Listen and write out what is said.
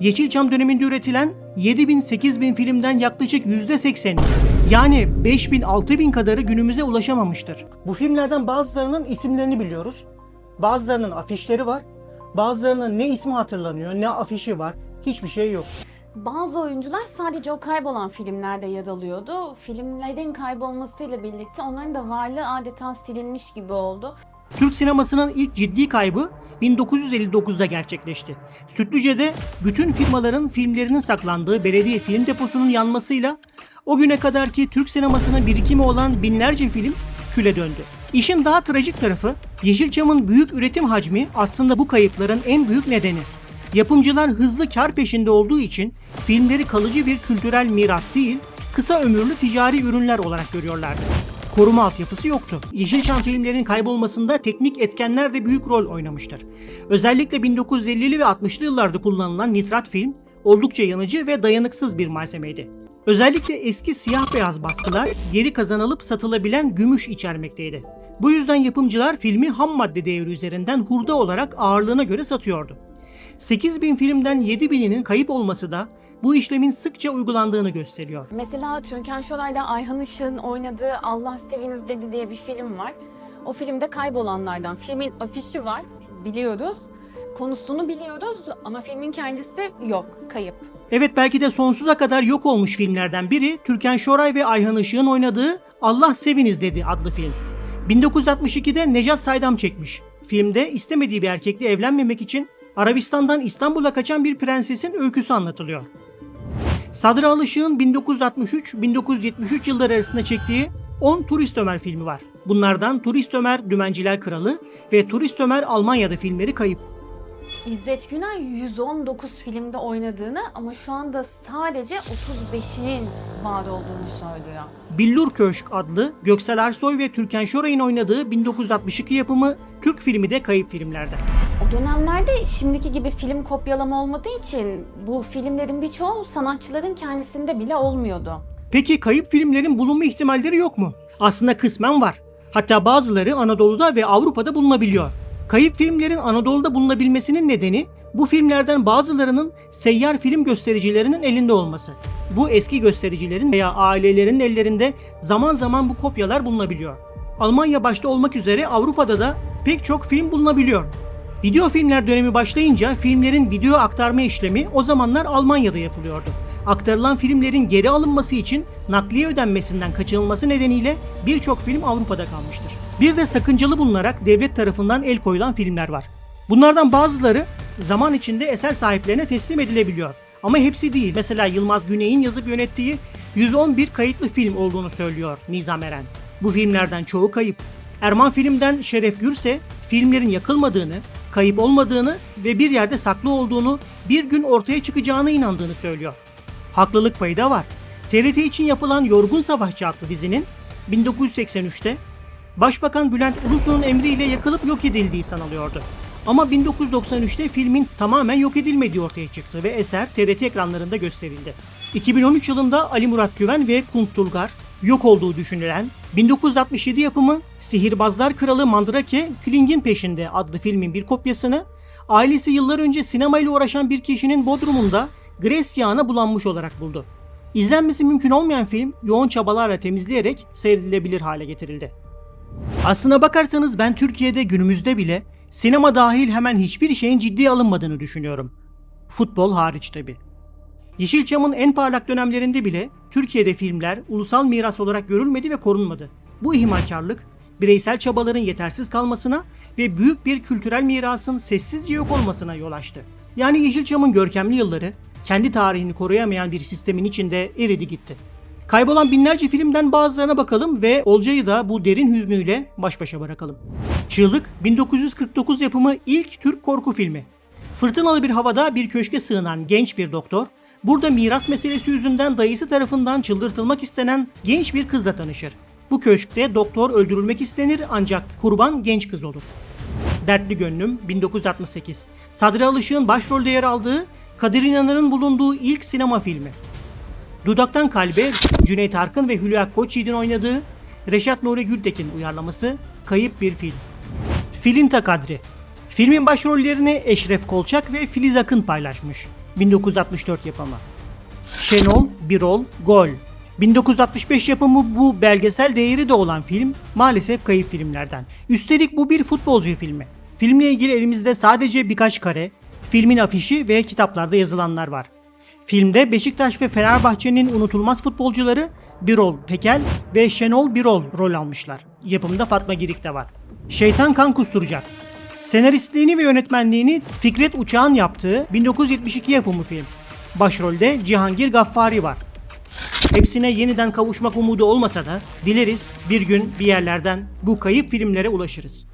Yeşilçam döneminde üretilen 7000-8000 filmden yaklaşık %80'i yani 5000-6000 kadarı günümüze ulaşamamıştır. Bu filmlerden bazılarının isimlerini biliyoruz. Bazılarının afişleri var. Bazılarının ne ismi hatırlanıyor ne afişi var. Hiçbir şey yok. Bazı oyuncular sadece o kaybolan filmlerde yer alıyordu. Filmlerin kaybolmasıyla birlikte onların da varlığı adeta silinmiş gibi oldu. Türk sinemasının ilk ciddi kaybı 1959'da gerçekleşti. Sütlüce'de bütün firmaların filmlerinin saklandığı belediye film deposunun yanmasıyla o güne kadarki Türk sinemasının birikimi olan binlerce film küle döndü. İşin daha trajik tarafı Yeşilçam'ın büyük üretim hacmi aslında bu kayıpların en büyük nedeni. Yapımcılar hızlı kar peşinde olduğu için filmleri kalıcı bir kültürel miras değil, kısa ömürlü ticari ürünler olarak görüyorlardı. Koruma altyapısı yoktu. Yeşilçam filmlerinin kaybolmasında teknik etkenler de büyük rol oynamıştır. Özellikle 1950'li ve 60'lı yıllarda kullanılan nitrat film oldukça yanıcı ve dayanıksız bir malzemeydi. Özellikle eski siyah beyaz baskılar geri kazanılıp satılabilen gümüş içermekteydi. Bu yüzden yapımcılar filmi ham madde değeri üzerinden hurda olarak ağırlığına göre satıyordu. 8000 filmden 7000'inin kayıp olması da bu işlemin sıkça uygulandığını gösteriyor. Mesela Türkan Şoray'la Ayhan Işık'ın oynadığı Allah Seviniz Dedi diye bir film var. O filmde kaybolanlardan. Filmin afişi var, biliyoruz. Konusunu biliyoruz ama filmin kendisi yok, kayıp. Evet belki de sonsuza kadar yok olmuş filmlerden biri Türkan Şoray ve Ayhan Işık'ın oynadığı Allah Seviniz dedi adlı film. 1962'de Necat Saydam çekmiş. Filmde istemediği bir erkekle evlenmemek için Arabistan'dan İstanbul'a kaçan bir prensesin öyküsü anlatılıyor. Sadri Alışık'ın 1963-1973 yılları arasında çektiği 10 Turist Ömer filmi var. Bunlardan Turist Ömer Dümenciler Kralı ve Turist Ömer Almanya'da filmleri kayıp. İzzet Günay 119 filmde oynadığını ama şu anda sadece 35'inin var olduğunu söylüyor. Billur Köşk adlı Göksel Ersoy ve Türkan Şoray'ın oynadığı 1962 yapımı Türk filmi de kayıp filmlerde. O dönemlerde şimdiki gibi film kopyalama olmadığı için bu filmlerin birçoğu sanatçıların kendisinde bile olmuyordu. Peki kayıp filmlerin bulunma ihtimalleri yok mu? Aslında kısmen var. Hatta bazıları Anadolu'da ve Avrupa'da bulunabiliyor. Kayıp filmlerin Anadolu'da bulunabilmesinin nedeni bu filmlerden bazılarının seyyar film göstericilerinin elinde olması. Bu eski göstericilerin veya ailelerin ellerinde zaman zaman bu kopyalar bulunabiliyor. Almanya başta olmak üzere Avrupa'da da pek çok film bulunabiliyor. Video filmler dönemi başlayınca filmlerin video aktarma işlemi o zamanlar Almanya'da yapılıyordu. Aktarılan filmlerin geri alınması için nakliye ödenmesinden kaçınılması nedeniyle birçok film Avrupa'da kalmıştır. Bir de sakıncalı bulunarak devlet tarafından el koyulan filmler var. Bunlardan bazıları zaman içinde eser sahiplerine teslim edilebiliyor. Ama hepsi değil. Mesela Yılmaz Güney'in yazıp yönettiği 111 kayıtlı film olduğunu söylüyor Nizam Eren. Bu filmlerden çoğu kayıp. Erman Film'den Şeref Gürse filmlerin yakılmadığını, kayıp olmadığını ve bir yerde saklı olduğunu, bir gün ortaya çıkacağına inandığını söylüyor. Haklılık payı da var. TRT için yapılan Yorgun Savaşçı adlı dizinin 1983'te Başbakan Bülent Ulusoy'un emriyle yakılıp yok edildiği sanılıyordu. Ama 1993'te filmin tamamen yok edilmediği ortaya çıktı ve eser TRT ekranlarında gösterildi. 2013 yılında Ali Murat Güven ve Kunt Tulgar yok olduğu düşünülen 1967 yapımı Sihirbazlar Kralı Mandrake Kling'in Peşinde adlı filmin bir kopyasını ailesi yıllar önce sinemayla uğraşan bir kişinin bodrumunda gres yağına bulanmış olarak buldu. İzlenmesi mümkün olmayan film yoğun çabalarla temizleyerek seyredilebilir hale getirildi. Aslına bakarsanız ben Türkiye'de günümüzde bile sinema dahil hemen hiçbir şeyin ciddiye alınmadığını düşünüyorum. Futbol hariç tabi. Yeşilçam'ın en parlak dönemlerinde bile Türkiye'de filmler ulusal miras olarak görülmedi ve korunmadı. Bu ihmalkarlık bireysel çabaların yetersiz kalmasına ve büyük bir kültürel mirasın sessizce yok olmasına yol açtı. Yani Yeşilçam'ın görkemli yılları kendi tarihini koruyamayan bir sistemin içinde eridi gitti. Kaybolan binlerce filmden bazılarına bakalım ve Olcay'ı da bu derin hüznüyle baş başa bırakalım. Çığlık 1949 yapımı ilk Türk korku filmi. Fırtınalı bir havada bir köşke sığınan genç bir doktor, burada miras meselesi yüzünden dayısı tarafından çıldırtılmak istenen genç bir kızla tanışır. Bu köşkte doktor öldürülmek istenir ancak kurban genç kız olur. Dertli Gönlüm 1968. Sadri Alışık'ın başrolde yer aldığı Kadir İnanır'ın bulunduğu ilk sinema filmi. Dudaktan Kalbe Cüneyt Arkın ve Hülya Koçyiğit'in oynadığı Reşat Nuri Gültekin uyarlaması Kayıp Bir Film. Filinta Kadri Filmin başrollerini Eşref Kolçak ve Filiz Akın paylaşmış. 1964 yapımı. Şenol, Birol, Gol. 1965 yapımı bu belgesel değeri de olan film maalesef kayıp filmlerden. Üstelik bu bir futbolcu filmi. Filmle ilgili elimizde sadece birkaç kare, filmin afişi ve kitaplarda yazılanlar var. Filmde Beşiktaş ve Fenerbahçe'nin unutulmaz futbolcuları Birol Pekel ve Şenol Birol rol almışlar. Yapımda Fatma Girik de var. Şeytan kan kusturacak. Senaristliğini ve yönetmenliğini Fikret Uçağ'ın yaptığı 1972 yapımı film. Başrolde Cihangir Gaffari var. Hepsine yeniden kavuşmak umudu olmasa da dileriz bir gün bir yerlerden bu kayıp filmlere ulaşırız.